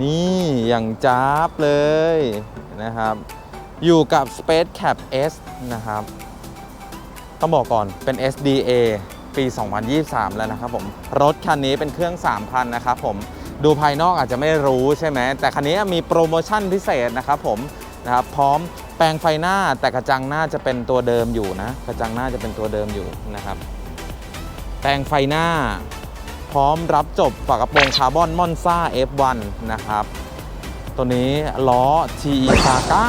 นี่อย่างจ้าบเลยนะครับ อยู่กับ Space Cap S นะครับ ต้องบอกก่อนเป็น SDA ปี 2023 แล้วนะครับผม รถคันนี้เป็นเครื่อง 3,000 นะครับผมดูภายนอกอาจจะไม่รู้ใช่ไหม แต่คันนี้มีโปรโมชั่นพิเศษนะครับผมนะครับพร้อมแปลงไฟหน้าแต่กระจังหน้าจะเป็นตัวเดิมอยู่นะ กระจังหน้าจะเป็นตัวเดิมอยู่นะครับ แปลงไฟหน้า พร้อมรับจบฝากระโปรงคาร์บอนมอนซ่า F1 นะครับ ตัวนี้ล้อ TE Saga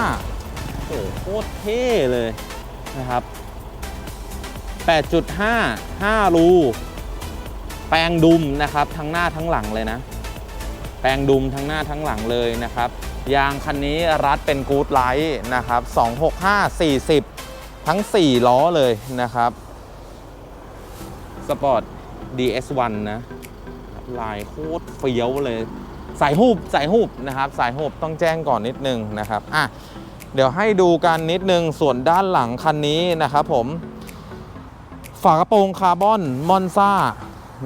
โอ้โหโคตรเท่เลยนะครับ 8.5 5 รู แปลงดุมนะครับ ทั้งหน้าทั้งหลังเลยนะ แปลงดุมทั้งหน้าทั้งหลังเลยนะครับ ยางคันนี้รัดเป็นกู๊ดไลท์นะครับ 265 40 ทั้ง 4 ล้อเลยนะครับ สปอร์ต DS1 นะลายโคตรเฟี้ยวเลย สายหูบสายหูบนะครับ สายหูบต้องแจ้งก่อนนิดนึงนะครับอะเดี๋ยวให้ดูกันนิดนึงส่วนด้านหลังคันนี้นะครับผม ฝากระโปรงคาร์บอนมอนซ่า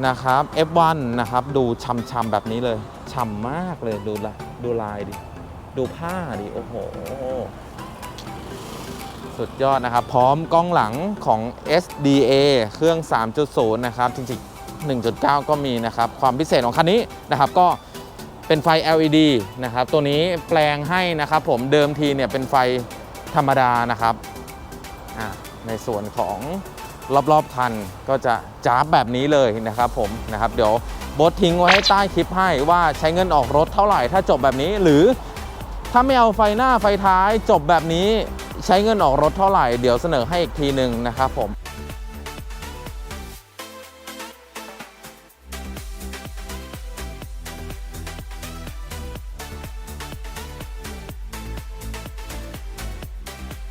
นะครับ F1 นะครับ ดูช่ำๆแบบนี้เลยช่ำมากเลยดูละดูลายดิ ดูผ้าดิ โอ้โห สุดยอดนะครับ พร้อมกล้องหลังของ SDA เครื่อง 3.0 นะครับจริงๆ 1.9 ก็มีนะครับ ความพิเศษของคันนี้นะครับก็เป็นไฟ LED นะครับ ตัวนี้แปลงให้นะครับผมเดิมทีเนี่ยเป็นไฟธรรมดานะครับ ในส่วนของรอบๆคันก็จะจ้าบแบบนี้เลยนะครับผมนะครับ เดี๋ยวบททิ้งไว้ให้ใต้คลิปให้ว่าใช้เงินออกรถเท่าไหร่ถ้าจบแบบนี้หรือถ้าไม่เอาไฟหน้าไฟท้ายจบแบบนี้ ใช้เงินออกรถเท่าไหร่เดี๋ยวเสนอให้อีกทีหนึ่งนะครับผม